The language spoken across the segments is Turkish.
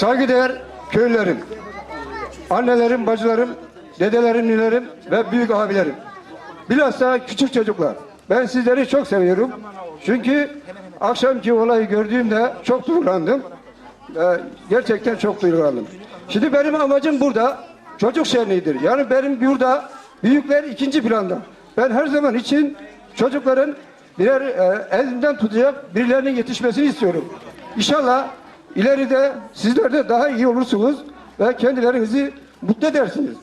saygıdeğer köylülerim, annelerim, bacılarım, dedelerim, nilerim ve büyük abilerim. Bilhassa küçük çocuklar. Ben sizleri çok seviyorum. Çünkü akşamki olayı gördüğümde çok duygulandım. Ee, gerçekten çok duygulandım. Şimdi benim amacım burada çocuk şenliğidir. Yani benim burada büyükler ikinci planda. Ben her zaman için çocukların birer e, elinden tutacak birilerinin yetişmesini istiyorum. İnşallah ileride sizler de daha iyi olursunuz ve kendilerinizi mutlu edersiniz.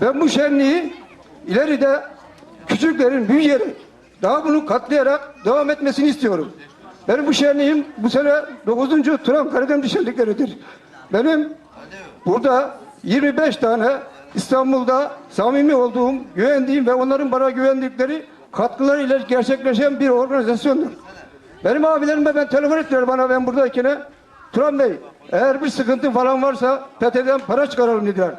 Ben bu şenliği ileride küçüklerin büyüyerek daha bunu katlayarak devam etmesini istiyorum. Benim bu şenliğim bu sene 9. Turan Karadeniz şenlikleridir. Benim burada 25 tane İstanbul'da samimi olduğum, güvendiğim ve onların bana güvendikleri katkılarıyla gerçekleşen bir organizasyondur. Benim abilerime ben telefon ettiler bana ben buradayken. Turan Bey eğer bir sıkıntı falan varsa PTT'den para çıkaralım dediler.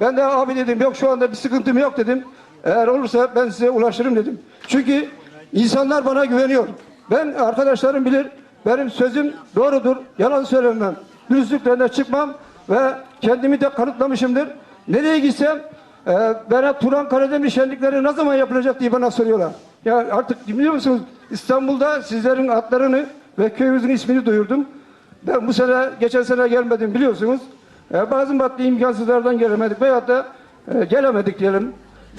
Ben de abi dedim yok şu anda bir sıkıntım yok dedim. Eğer olursa ben size ulaşırım dedim. Çünkü insanlar bana güveniyor. Ben arkadaşlarım bilir benim sözüm doğrudur. Yalan söylemem. Dürüstlükten de çıkmam ve kendimi de kanıtlamışımdır. Nereye gitsem e, bana Turan Karademir şenlikleri ne zaman yapılacak diye bana soruyorlar. Ya artık biliyor musunuz İstanbul'da sizlerin adlarını ve köyümüzün ismini duyurdum. Ben bu sene, geçen sene gelmedim biliyorsunuz. E, bazı maddi imkansızlardan gelemedik veyahut da e, gelemedik diyelim.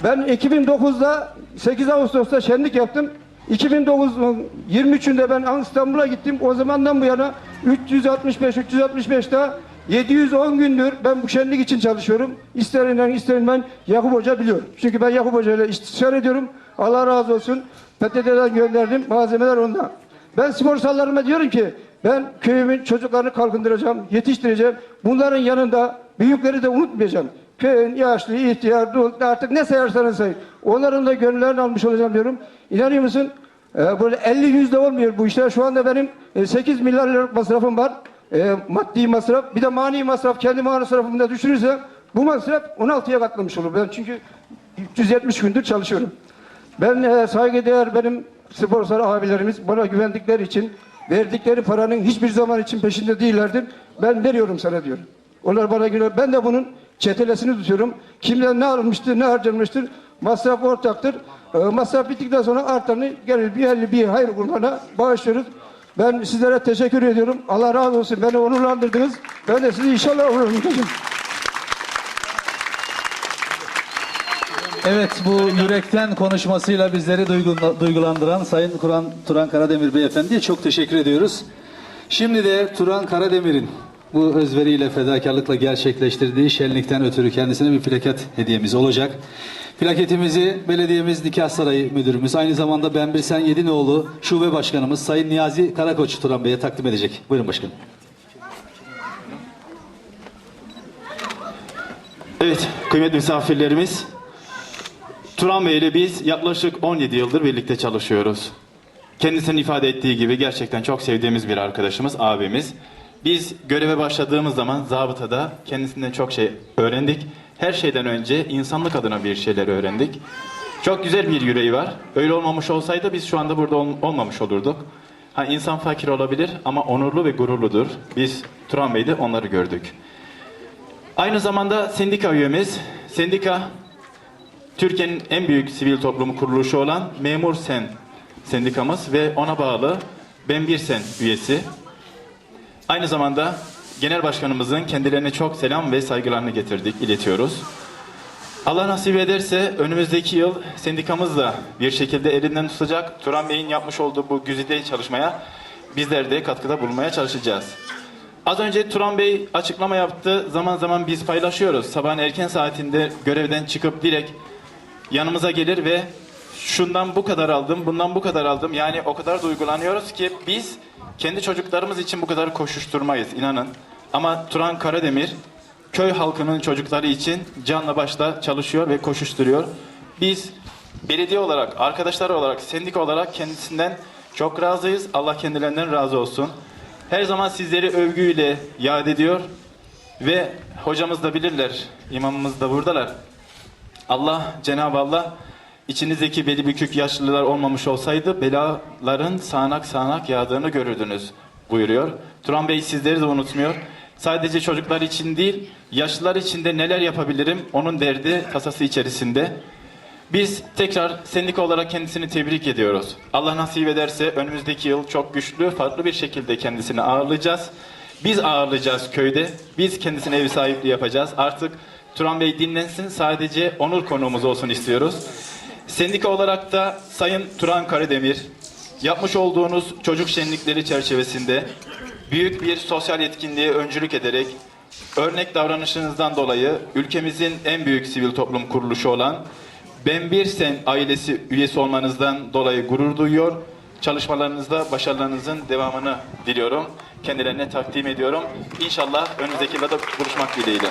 Ben 2009'da 8 Ağustos'ta şenlik yaptım. 2009'un 23'ünde ben İstanbul'a gittim. O zamandan bu yana 365 365'te 710 gündür ben bu şenlik için çalışıyorum. İster inan ister inanmayın Yakup Hoca biliyor. Çünkü ben Yakup Hoca ile istişare ediyorum. Allah razı olsun. PTT'den gönderdim. Malzemeler onda. Ben spor sallarıma diyorum ki ben köyümün çocuklarını kalkındıracağım, yetiştireceğim. Bunların yanında büyükleri de unutmayacağım. Köyün yaşlı, ihtiyar, dul, artık ne sayarsanız sayın. Onların da gönüllerini almış olacağım diyorum. İnanıyor musun? Ee, böyle 50 yüzde olmuyor bu işler. Şu anda benim e, 8 milyar liralık masrafım var. E, maddi masraf. Bir de mani masraf. Kendi masrafımı da düşünürse bu masraf 16'ya katlamış olur. Ben çünkü 370 gündür çalışıyorum. Ben e, saygıdeğer benim sponsorlar abilerimiz bana güvendikleri için verdikleri paranın hiçbir zaman için peşinde değillerdir. Ben veriyorum sana diyor. Onlar bana güven. Ben de bunun çetelesini tutuyorum. Kimden ne alınmıştır, ne harcanmıştır. Masraf ortaktır. E, masraf bittikten sonra artanı gelir bir elli bir hayır kurmana bağışlıyoruz. Ben sizlere teşekkür ediyorum. Allah razı olsun. Beni onurlandırdınız. Ben de sizi inşallah onurlandıracağım. Evet bu yürekten konuşmasıyla bizleri duygu- duygulandıran Sayın Kur'an Turan Karademir Beyefendi'ye çok teşekkür ediyoruz. Şimdi de Turan Karademir'in bu özveriyle fedakarlıkla gerçekleştirdiği şenlikten ötürü kendisine bir plaket hediyemiz olacak. Plaketimizi belediyemiz Nikah Sarayı Müdürümüz aynı zamanda Ben Birsen Yedinoğlu Şube Başkanımız Sayın Niyazi Karakoç Turan Bey'e takdim edecek. Buyurun başkanım. Evet, kıymetli misafirlerimiz. Turan Bey ile biz yaklaşık 17 yıldır birlikte çalışıyoruz. Kendisinin ifade ettiği gibi gerçekten çok sevdiğimiz bir arkadaşımız, abimiz. Biz göreve başladığımız zaman zabıtada kendisinden çok şey öğrendik. Her şeyden önce insanlık adına bir şeyler öğrendik. Çok güzel bir yüreği var. Öyle olmamış olsaydı biz şu anda burada ol- olmamış olurduk. Ha, insan fakir olabilir ama onurlu ve gururludur. Biz Turan Bey'de onları gördük. Aynı zamanda sendika üyemiz. Sendika Türkiye'nin en büyük sivil toplumu kuruluşu olan Memur Sen sendikamız ve ona bağlı Ben Bir Sen üyesi. Aynı zamanda genel başkanımızın kendilerine çok selam ve saygılarını getirdik, iletiyoruz. Allah nasip ederse önümüzdeki yıl sendikamız da bir şekilde elinden tutacak. Turan Bey'in yapmış olduğu bu güzide çalışmaya bizler de katkıda bulunmaya çalışacağız. Az önce Turan Bey açıklama yaptı. Zaman zaman biz paylaşıyoruz. Sabahın erken saatinde görevden çıkıp direkt yanımıza gelir ve şundan bu kadar aldım, bundan bu kadar aldım. Yani o kadar duygulanıyoruz ki biz kendi çocuklarımız için bu kadar koşuşturmayız inanın. Ama Turan Karademir köy halkının çocukları için canla başla çalışıyor ve koşuşturuyor. Biz belediye olarak, arkadaşlar olarak, sendika olarak kendisinden çok razıyız. Allah kendilerinden razı olsun. Her zaman sizleri övgüyle yad ediyor ve hocamız da bilirler, imamımız da buradalar. Allah, Cenab-ı Allah içinizdeki beli bükük yaşlılar olmamış olsaydı belaların sağanak sağanak yağdığını görürdünüz buyuruyor. Turan Bey sizleri de unutmuyor. Sadece çocuklar için değil, yaşlılar için de neler yapabilirim onun derdi tasası içerisinde. Biz tekrar sendika olarak kendisini tebrik ediyoruz. Allah nasip ederse önümüzdeki yıl çok güçlü, farklı bir şekilde kendisini ağırlayacağız. Biz ağırlayacağız köyde. Biz kendisine ev sahipliği yapacağız. Artık Turan Bey dinlensin. Sadece onur konuğumuz olsun istiyoruz. Sendika olarak da Sayın Turan Karademir yapmış olduğunuz çocuk şenlikleri çerçevesinde büyük bir sosyal etkinliğe öncülük ederek örnek davranışınızdan dolayı ülkemizin en büyük sivil toplum kuruluşu olan Ben Bir Sen ailesi üyesi olmanızdan dolayı gurur duyuyor. Çalışmalarınızda başarılarınızın devamını diliyorum. Kendilerine takdim ediyorum. İnşallah önümüzdeki yılda da buluşmak dileğiyle.